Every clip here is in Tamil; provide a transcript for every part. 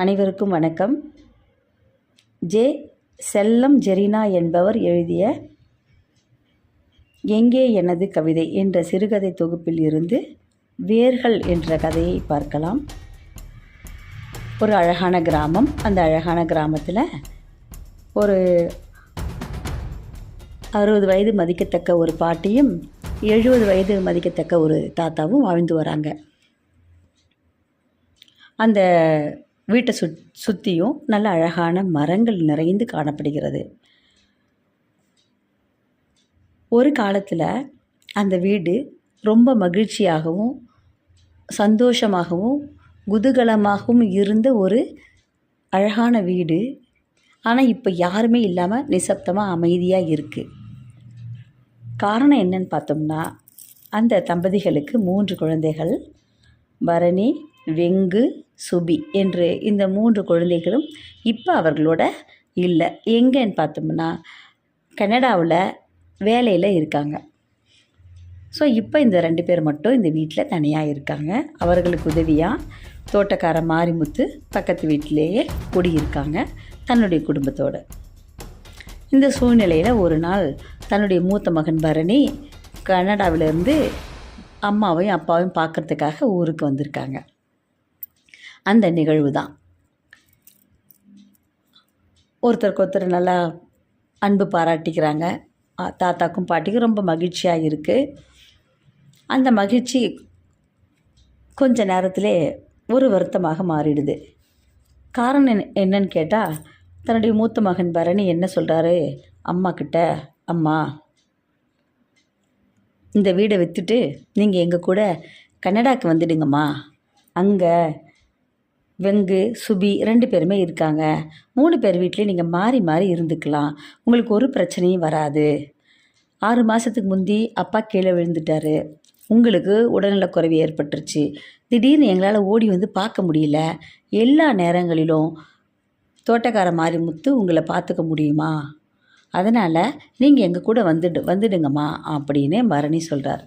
அனைவருக்கும் வணக்கம். ஜே. செல்லம் ஜெரினா என்பவர் எழுதிய எங்கே எனது கவிதை என்ற சிறுகதை தொகுப்பில் இருந்து வேர்கள் என்ற கதையை பார்க்கலாம். ஒரு அழகான கிராமம். அந்த அழகான கிராமத்தில் ஒரு அறுபது வயது மதிக்கத்தக்க ஒரு பாட்டியும் எழுபது வயது மதிக்கத்தக்க ஒரு தாத்தாவும் வாழ்ந்து வராங்க. அந்த வீட்டை சுத் சுற்றியும் நல்ல அழகான மரங்கள் நிறைந்து காணப்படுகிறது. ஒரு காலத்தில் அந்த வீடு ரொம்ப மகிழ்ச்சியாகவும் சந்தோஷமாகவும் குதூகலமாகவும் இருந்த ஒரு அழகான வீடு. ஆனால் இப்போ யாருமே இல்லாமல் நிசப்தமாக அமைதியாக இருக்குது காரணம் என்னன்னு பார்த்தோம்னா அந்த தம்பதிகளுக்கு மூன்று குழந்தைகள் பரணி வெங்கு சுபி என்று இந்த மூன்று குழந்தைகளும் இப்போ அவர்களோட இல்லை. எங்கேன்னு பார்த்தோம்னா கனடாவில் வேலையில் இருக்காங்க. ஸோ இப்போ இந்த ரெண்டு பேர் மட்டும் இந்த வீட்டில் தனியாக இருக்காங்க. அவர்களுக்கு உதவியாக தோட்டக்கார மாரிமுத்து பக்கத்து வீட்டிலேயே குடியிருக்காங்க தன்னுடைய குடும்பத்தோடு. இந்த சூழ்நிலையில் ஒரு நாள் தன்னுடைய மூத்த மகன் பரணி கனடாவிலேருந்து அம்மாவையும் அப்பாவையும் பார்க்கறதுக்காக ஊருக்கு வந்திருக்காங்க. அந்த நிகழ்வு தான் ஒருத்தருக்கு ஒருத்தர் நல்லா அன்பு பாராட்டிக்கிறாங்க. தாத்தாக்கும் பாட்டிக்கும் ரொம்ப மகிழ்ச்சியாக இருக்குது அந்த மகிழ்ச்சி கொஞ்ச நேரத்திலே ஒரு வருத்தமாக மாறிடுது. காரணம் என்ன- என்னன்னு கேட்டால் தன்னுடைய மூத்த மகன் பரணி என்ன சொல்கிறாரு அம்மா கிட்ட அம்மா இந்த வீடை விற்றுட்டு நீங்கள் எங்கள் கூட கனடாக்கு வந்துடுங்கம்மா. அங்கே வெங்கு சுபி ரெண்டு பேருமே இருக்காங்க. மூணு பேர் வீட்லேயும் நீங்கள் மாறி மாறி இருந்துக்கலாம். உங்களுக்கு ஒரு பிரச்சனையும் வராது. ஆறு மாதத்துக்கு முந்தி அப்பா கீழே விழுந்துட்டாரு. உங்களுக்கு உடல்நலக்குறைவு ஏற்பட்டுருச்சு. திடீர்னு எங்களால் ஓடி வந்து பார்க்க முடியல. எல்லா நேரங்களிலும் தோட்டக்கார மாரிமுத்து உங்களை பார்த்துக்க முடியுமா? அதனால் நீங்கள் எங்கள் கூட வந்துடு வந்துடுங்கம்மா அப்படின்னு பரணி சொல்கிறார்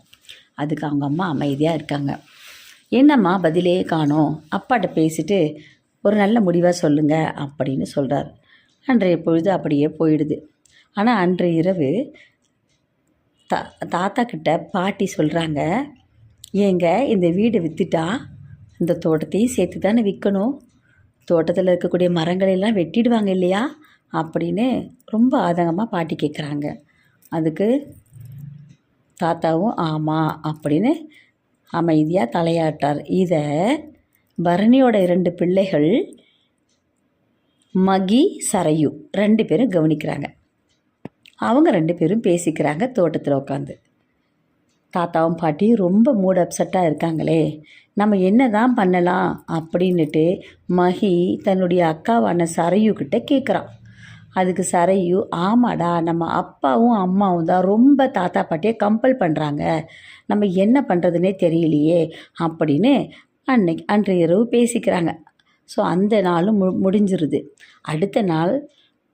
அதுக்கு அவங்க அம்மா அமைதியாக இருக்காங்க. என்னம்மா பதிலே காணோம்? அப்பாட்ட பேசிட்டு ஒரு நல்ல முடிவாக சொல்லுங்க அப்படின்னு சொல்கிறார் அன்றைய பொழுது அப்படியே போயிடுது. ஆனால் அன்றைய இரவு தா தாத்தா கிட்ட பாட்டி சொல்கிறாங்க ஏங்க இந்த வீடு விற்றுட்டா இந்த தோட்டத்தையும் சேர்த்து தானே விற்கணும் தோட்டத்தில் இருக்கக்கூடிய மரங்களை எல்லாம் வெட்டிடுவாங்க இல்லையா? அப்படின்னு ரொம்ப ஆதங்கமாக பாட்டி கேட்குறாங்க அதுக்கு தாத்தாவும் ஆமாம் அப்படின்னு அமைதியாக தலையாட்டார். இதை பரணியோட இரண்டு பிள்ளைகள் மகி சரையு ரெண்டு பேரும் கவனிக்கிறாங்க. அவங்க ரெண்டு பேரும் பேசிக்கிறாங்க தோட்டத்தில் உட்காந்து தாத்தாவும் பாட்டியும் ரொம்ப மூட் அப்செட்டாக இருக்காங்களே. நம்ம என்ன தான் பண்ணலாம் அப்படின்னுட்டு மகி தன்னுடைய அக்காவான சரையு கிட்ட கேட்குறான் அதுக்கு சரையு ஆமாடா நம்ம அப்பாவும் அம்மாவும் தான் ரொம்ப தாத்தா பாட்டியை கம்பல் பண்ணுறாங்க நம்ம என்ன பண்ணுறதுனே தெரியலையே அப்படின்னு அன்னைக்கு அன்றைய இரவு பேசிக்கிறாங்க. ஸோ அந்த நாளும் மு முடிஞ்சிருது. அடுத்த நாள்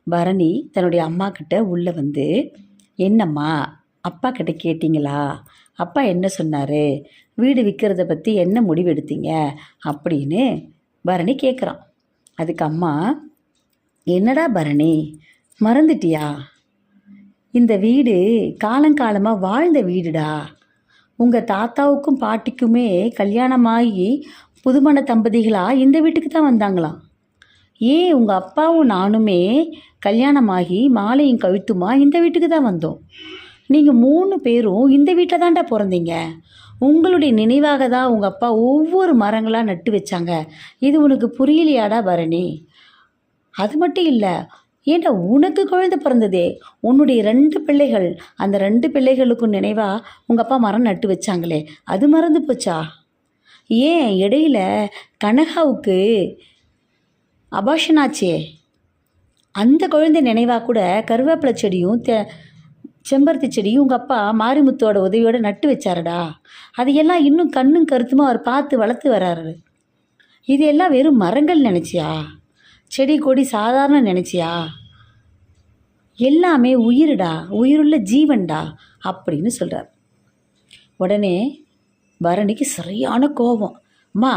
பரணி தன்னுடைய அம்மா கிட்ட உள்ளே வந்து என்னம்மா அப்பா கிட்ட கேட்டிங்களா? அப்பா என்ன சொன்னார்? வீடு விற்கிறத பற்றி என்ன முடிவெடுத்தீங்க அப்படின்னு பரணி கேட்குறான் அதுக்கு அம்மா என்னடா பரணி மறந்துட்டியா? இந்த வீடு காலங்காலமாக வாழ்ந்த வீடுடா. உங்கள் தாத்தாவுக்கும் பாட்டிக்குமே கல்யாணமாகி புதுமண தம்பதிகளாக இந்த வீட்டுக்கு தான் வந்தாங்களாம் ஏன் உங்கள் அப்பாவும் நானுமே கல்யாணமாகி மாலையும் கவித்துமா இந்த வீட்டுக்கு தான் வந்தோம். நீங்கள் மூணு பேரும் இந்த வீட்டில் தான்டா பிறந்தீங்க. உங்களுடைய நினைவாக தான் உங்கள் அப்பா ஒவ்வொரு மரங்களாக நட்டு வச்சாங்க. இது உனக்கு புரியலையாடா பரணி? அது மட்டும் இல்லை ஏன்டா உனக்கு குழந்தை பிறந்ததே? உன்னுடைய ரெண்டு பிள்ளைகள் அந்த ரெண்டு பிள்ளைகளுக்கும் நினைவாக உங்கள் அப்பா மரம் நட்டு வச்சாங்களே அது மறந்து போச்சா? ஏன் இடையில கனகாவுக்கு அபாஷன் ஆச்சே? அந்த குழந்தை நினைவாக கூட கருவேப்பிலை செடியும் தெ செம்பருத்தி செடியும் உங்கள் அப்பா மாரிமுத்தோட உதவியோடு நட்டு வச்சாருடா. அதையெல்லாம் இன்னும் கண்ணும் கருத்துமாக அவர் பார்த்து வளர்த்து வராரு. இது எல்லாம் வெறும் மரங்கள் நினச்சியா? செடி கொடி சாதாரண நினச்சியா? எல்லாமே உயிருடா உயிருள்ள ஜீவன்டா அப்படின்னு சொல்கிறார் உடனே பரணிக்கு சரியான கோபம். அம்மா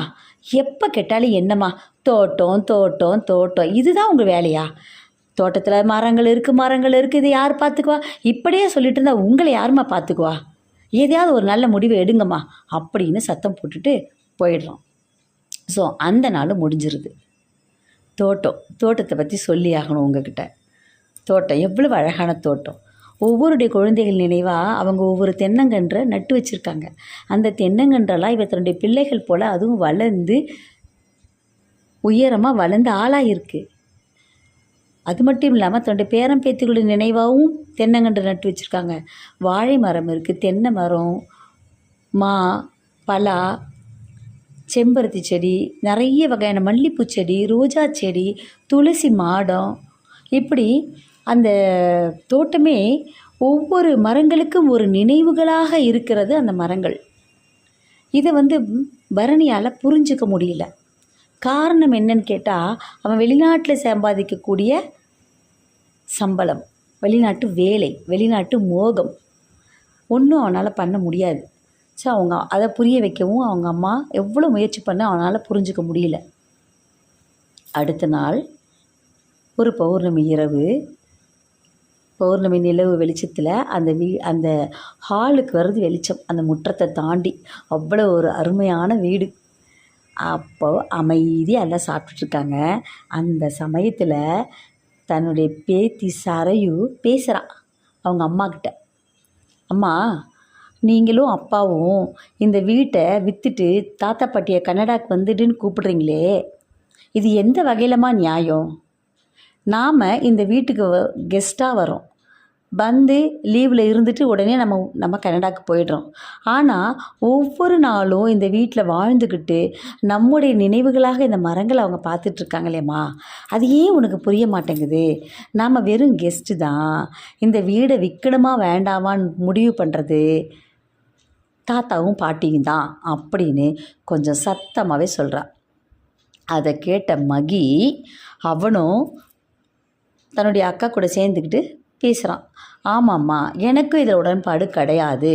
எப்போ கேட்டாலும் என்னம்மா? தோட்டம் தோட்டம் தோட்டம். இதுதான் உங்கள் வேலையா? தோட்டத்தில் மரங்கள் இருக்குது மரங்கள் இருக்குது இது யார் பார்த்துக்குவா? இப்படியே சொல்லிட்டு இருந்தா உங்களை யாரும்மா பார்த்துக்குவா? எதையாவது ஒரு நல்ல முடிவை எடுங்கம்மா அப்படின்னு சத்தம் போட்டுட்டு போயிடுறோம். ஸோ அந்த நாள் முடிஞ்சிருது. தோட்டம் தோட்டத்தை பற்றி சொல்லி ஆகணும் உங்ககிட்ட. தோட்டம் எவ்வளவு அழகான தோட்டம். ஒவ்வொருடைய குழந்தைகள் நினைவாக அவங்க ஒவ்வொரு தென்னங்கன்றை நட்டு வச்சுருக்காங்க. அந்த தென்னங்கன்றெல்லாம் இவ தன்னுடைய பிள்ளைகள் போல் அதுவும் வளர்ந்து உயரமாக வளர்ந்து ஆளாக இருக்குது அது மட்டும் இல்லாமல் தன்னுடைய பேரம் பேத்திகளுடைய நினைவாகவும் தென்னங்கன்று நட்டு வச்சுருக்காங்க. வாழை மரம் இருக்குது தென்னை மரம் மா பலா செம்பருத்தி செடி நிறைய வகையான மல்லிப்பூ செடி ரோஜா செடி துளசி மாடம். இப்படி அந்த தோட்டமே ஒவ்வொரு மரங்களுக்கும் ஒரு நினைவுகளாக இருக்கிறது அந்த மரங்கள். இதை வந்து பரணியால் புரிஞ்சிக்க முடியல. காரணம் என்னன்னு கேட்டால் அவன் வெளிநாட்டில் சம்பாதிக்கக்கூடிய சம்பளம் வெளிநாட்டு வேலை வெளிநாட்டு மோகம். ஒன்றும் அவனால் பண்ண முடியாது. ஸோ அவங்க அதை புரிய வைக்கவும் அவங்க அம்மா எவ்வளோ முயற்சி பண்ண அவனால் புரிஞ்சுக்க முடியல. அடுத்த நாள் ஒரு பௌர்ணமி இரவு பௌர்ணமி நிலவு வெளிச்சத்தில் அந்த வீ அந்த ஹாலுக்கு வருது வெளிச்சம் அந்த முற்றத்தை தாண்டி அவ்வளோ ஒரு அருமையான வீடு. அப்போ அமைதியாக எல்லாம் சாப்பிட்டுட்ருக்காங்க அந்த சமயத்தில் தன்னுடைய பேத்தி சரையு பேசுகிறான் அவங்க அம்மாக்கிட்ட அம்மா நீங்களும் அப்பாவும் இந்த வீட்டை விற்றுட்டு தாத்தா பாட்டியை கனடாக்கு வந்துடுன்னு கூப்பிடுறீங்களே. இது எந்த வகையிலமா நியாயம்? நாம் இந்த வீட்டுக்கு கெஸ்ட்டாக வரோம். வந்து லீவில் இருந்துட்டு உடனே நம்ம நம்ம கனடாக்கு போயிடுறோம். ஆனால் ஒவ்வொரு நாளும் இந்த வீட்டில் வாழ்ந்துக்கிட்டு நம்முடைய நினைவுகளாக இந்த மரங்களை அவங்க பார்த்துட்ருக்காங்களேம்மா. அது ஏன் உனக்கு புரிய மாட்டேங்குது? நாம் வெறும் கெஸ்ட்டு தான். இந்த வீடை விற்கணுமா வேண்டாமான்னு முடிவு பண்ணுறது தாத்தாவும் பாட்டியும் தான் அப்படின்னு கொஞ்சம் சத்தமாகவே சொல்கிறான் அதை கேட்ட மகி அவனும் தன்னுடைய அக்கா கூட சேர்ந்துக்கிட்டு பேசுகிறான் ஆமாம்மா எனக்கும் இதில் உடன்பாடு கிடையாது.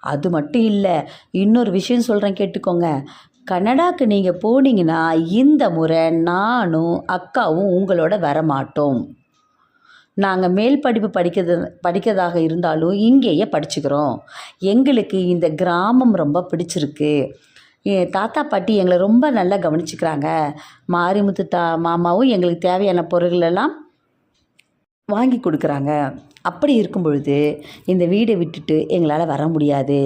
அது மட்டும் இல்லை இன்னொரு விஷயம் சொல்கிறேன் கேட்டுக்கோங்க. கனடாக்கு நீங்கள் போனீங்கன்னா இந்த முறை நானும் அக்காவும் உங்களோட வரமாட்டோம். நாங்கள் மேல் படிப்பு படிக்கிறது படிக்கிறதாக இருந்தாலும் இங்கேயே படிச்சுக்கிறோம். எங்களுக்கு இந்த கிராமம் ரொம்ப பிடிச்சிருக்கு. தாத்தா பாட்டி எங்களை ரொம்ப நல்லா கவனிச்சுக்கிறாங்க. மாரிமுத்து தா மாமாவும் எங்களுக்கு தேவையான பொருள்களெல்லாம் வாங்கி கொடுக்குறாங்க. அப்படி இருக்கும் பொழுது இந்த வீடை விட்டுட்டு எங்களால் வர முடியாது.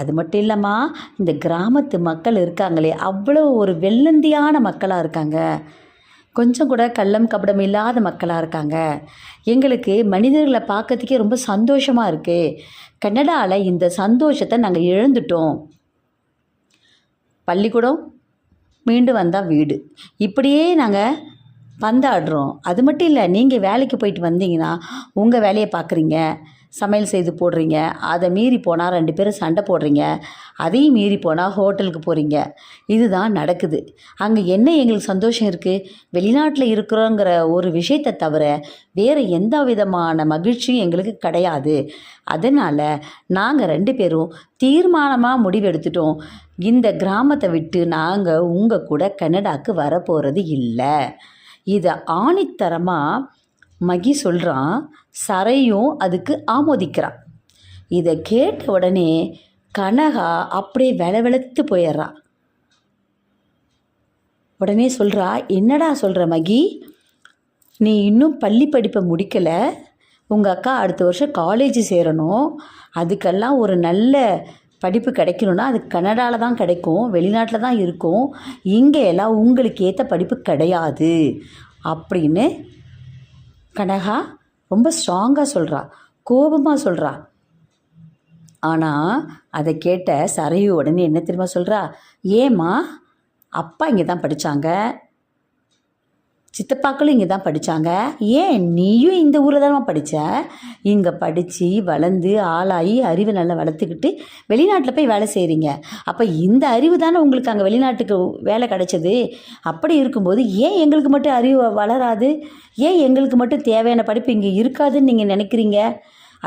அது மட்டும் இல்லைம்மா இந்த கிராமத்து மக்கள் இருக்காங்களே அவ்வளோ ஒரு வெள்ளந்தியான மக்களாக இருக்காங்க. கொஞ்சம் கூட கள்ளம் கபடம் இல்லாத மக்களாக இருக்காங்க. எங்களுக்கு மனிதர்களை பார்க்கறதுக்கே ரொம்ப சந்தோஷமாக இருக்குது கன்னடாவில் இந்த சந்தோஷத்தை நாங்கள் இழந்துட்டோம். பள்ளிக்கூடம் மீண்டும் வந்தால் வீடு. இப்படியே நாங்கள் பந்தாடுறோம். அது மட்டும் இல்லை நீங்கள் வேலைக்கு போயிட்டு வந்தீங்கன்னா உங்கள் வேலையை பார்க்குறீங்க. சமையல் செய்து போடுறீங்க. அதை மீறி போனால் ரெண்டு பேரும் சண்டை போடுறீங்க. அதையும் மீறி போனால் ஹோட்டலுக்கு போகிறீங்க இதுதான் நடக்குது. அங்கே என்ன எங்களுக்கு சந்தோஷம் இருக்குது வெளிநாட்டில் இருக்கிறோங்கிற ஒரு விஷயத்தை தவிர வேறு எந்த விதமான மகிழ்ச்சியும் எங்களுக்கு கிடையாது. அதனால் நாங்கள் ரெண்டு பேரும் தீர்மானமாக முடிவெடுத்துட்டோம். இந்த கிராமத்தை விட்டு நாங்கள் உங்கள் கூட கனடாக்கு வரப்போகிறது இல்லை. இதை ஆணித்தரமாக மகி சொல்கிறான் சரையும் அதுக்கு ஆமோதிக்கிறான். இதை கேட்ட உடனே கனகா அப்படியே வெளவெளத்து போயிடுறா. உடனே சொல்கிறா என்னடா சொல்கிற மகி? நீ இன்னும் பள்ளி படிப்பை முடிக்கலை. உங்கள் அக்கா அடுத்த வருஷம் காலேஜ் சேரணும். அதுக்கெல்லாம் ஒரு நல்ல படிப்பு கிடைக்கணும்னா அது கனடாவில் தான் கிடைக்கும் வெளிநாட்டில் தான் இருக்கும். இங்கே எல்லாம் உங்களுக்கு ஏற்ற படிப்பு கிடையாது. அப்படின்னு கனகா ரொம்ப ஸ்ட்ராங்காக சொல்கிறா கோபமாக சொல்கிறா ஆனால் அதை கேட்ட சரையு உடனே என்ன தெரியுமா சொல்கிறா ஏம்மா அப்பா இங்கே தான் படித்தாங்க சித்தப்பாக்களும் இங்கே தான் படித்தாங்க ஏன் நீயும் இந்த ஊரில் தானே படித்த இங்கே படித்து வளர்ந்து ஆளாகி அறிவை நல்லா வளர்த்துக்கிட்டு வெளிநாட்டில் போய் வேலை செய்கிறீங்க அப்போ இந்த அறிவு தானே உங்களுக்கு அங்கே வெளிநாட்டுக்கு வேலை கிடைச்சது. அப்படி இருக்கும்போது ஏன் எங்களுக்கு மட்டும் அறிவு வளராது? ஏன் எங்களுக்கு மட்டும் தேவையான படிப்பு இங்கே இருக்காதுன்னு நீங்கள் நினைக்கிறீங்க?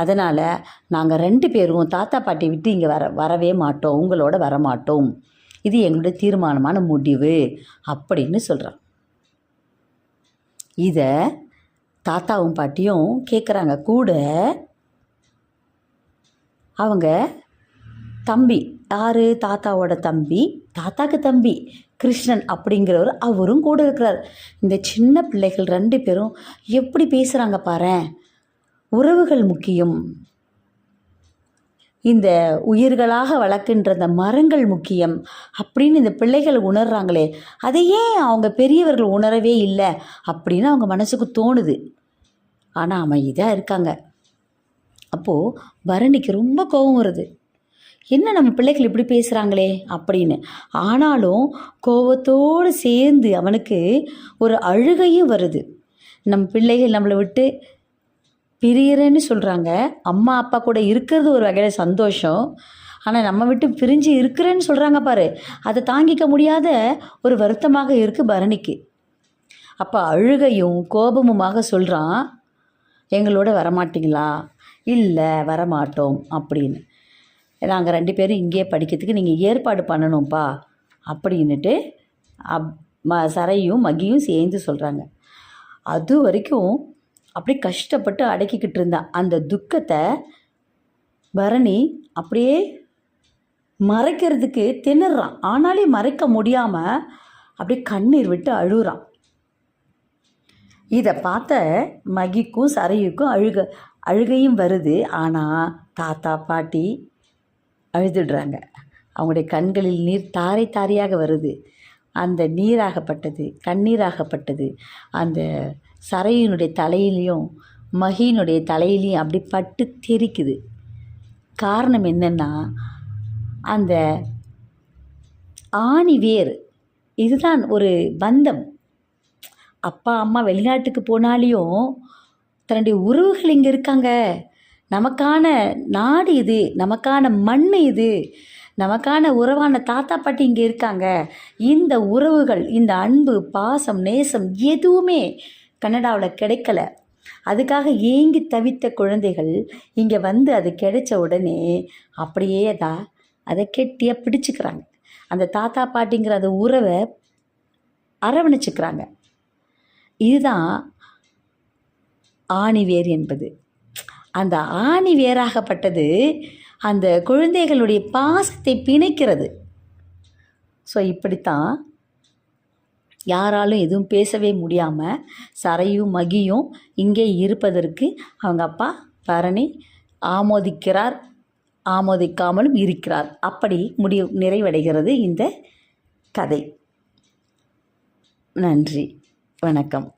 அதனால் நாங்கள் ரெண்டு பேரும் தாத்தா பாட்டி விட்டு இங்கே வர வரவே மாட்டோம். உங்களோட வர மாட்டோம் இது எங்களுடைய தீர்மானமான முடிவு. அப்படின்னு சொல்கிறான் இதை தாத்தாவும் பாட்டியும் கேட்குறாங்க கூட அவங்க தம்பி யார்? தாத்தாவோட தம்பி தாத்தாக்கு தம்பி கிருஷ்ணன் அப்படிங்கிறவர் அவரும் கூட இருக்கிறார். இந்த சின்ன பிள்ளைகள் ரெண்டு பேரும் எப்படி பேசுகிறாங்க பாரேன்? உறவுகள் முக்கியம். இந்த உயிர்களாக வளர்க்கின்ற இந்த மரங்கள் முக்கியம் அப்படின்னு இந்த பிள்ளைகள் உணர்றாங்களே அதை ஏன் அவங்க பெரியவர்கள் உணரவே இல்லை அப்படின்னு அவங்க மனசுக்கு தோணுது. ஆனால் அமைதியாக இருக்காங்க. அப்போது பரணிக்கு ரொம்ப கோபம் வருது. என்ன நம்ம பிள்ளைகள் இப்படி பேசுகிறாங்களே அப்படின்னு. ஆனாலும் கோபத்தோடு சேர்ந்து அவனுக்கு ஒரு அழுகையும் வருது. நம் பிள்ளைகள் நம்மளை விட்டு பிரியறேன்னு சொல்கிறாங்க அம்மா அப்பா கூட இருக்கிறது ஒரு வகையில் சந்தோஷம். ஆனால் நம்ம விட்டு பிரிஞ்சு இருக்கிறேன்னு சொல்கிறாங்க பாரு. அதை தாங்கிக்க முடியாத ஒரு வருத்தமாக இருக்குது பரணிக்கு. அப்போ அழுகையும் கோபமுமாக சொல்கிறான் எங்களோட வரமாட்டிங்களா? இல்லை வரமாட்டோம் அப்படின்னு. நாங்கள் ரெண்டு பேரும் இங்கேயே படிக்கிறதுக்கு நீங்கள் ஏற்பாடு பண்ணணும்ப்பா அப்படின்னுட்டு அப் ம சரையும் மகியும் சேர்ந்து சொல்கிறாங்க அது வரைக்கும் அப்படி கஷ்டப்பட்டு அடக்கிக்கிட்டு இருந்தான் அந்த துக்கத்தை பரணி அப்படியே மறைக்கிறதுக்கு திணறான். ஆனாலே மறைக்க முடியாமல் அப்படியே கண்ணீர் விட்டு அழுகுறான் இதை பார்த்த மகிக்கும் சரையுக்கும் அழுக அழுகையும் வருது. ஆனால் தாத்தா பாட்டி அழுதுடுறாங்க. அவங்களுடைய கண்களில் நீர் தாரை தாரையாக வருது. அந்த நீராகப்பட்டது கண்ணீராகப்பட்டது. அந்த சரையினுடைய தலையிலையும் மகியினுடைய தலையிலையும் அப்படி பட்டு தெரிக்குது. காரணம் என்னென்னா அந்த ஆணி வேர் இதுதான் ஒரு பந்தம். அப்பா அம்மா வெளிநாட்டுக்கு போனாலையும் தன்னுடைய உறவுகள் இங்கே இருக்காங்க. நமக்கான நாடு இது நமக்கான மண் இது நமக்கான உறவான தாத்தா பாட்டி இங்கே இருக்காங்க. இந்த உறவுகள் இந்த அன்பு பாசம் நேசம் எதுவுமே கனடாவில் கிடைக்கல. அதுக்காக ஏங்கி தவித்த குழந்தைகள் இங்கே வந்து அது கிடைச்ச உடனே அப்படியே அதா அதை கெட்டியாக பிடிச்சிக்கிறாங்க. அந்த தாத்தா பாட்டிங்கிற அந்த உறவை அரவணைச்சிக்கிறாங்க. இதுதான் ஆணிவேர் என்பது. அந்த ஆணி வேராகப்பட்டது அந்த குழந்தைகளுடைய பாசத்தை பிணைக்கிறது. ஸோ இப்படித்தான் யாராலும் எதுவும் பேசவே முடியாமல் சரையும் மகியும் இங்கே இருப்பதற்கு அவங்க அப்பா பரணி ஆமோதிக்கிறார் ஆமோதிக்காமலும் இருக்கிறார். அப்படி முடிவு நிறைவடைகிறது இந்த கதை. நன்றி. வணக்கம்.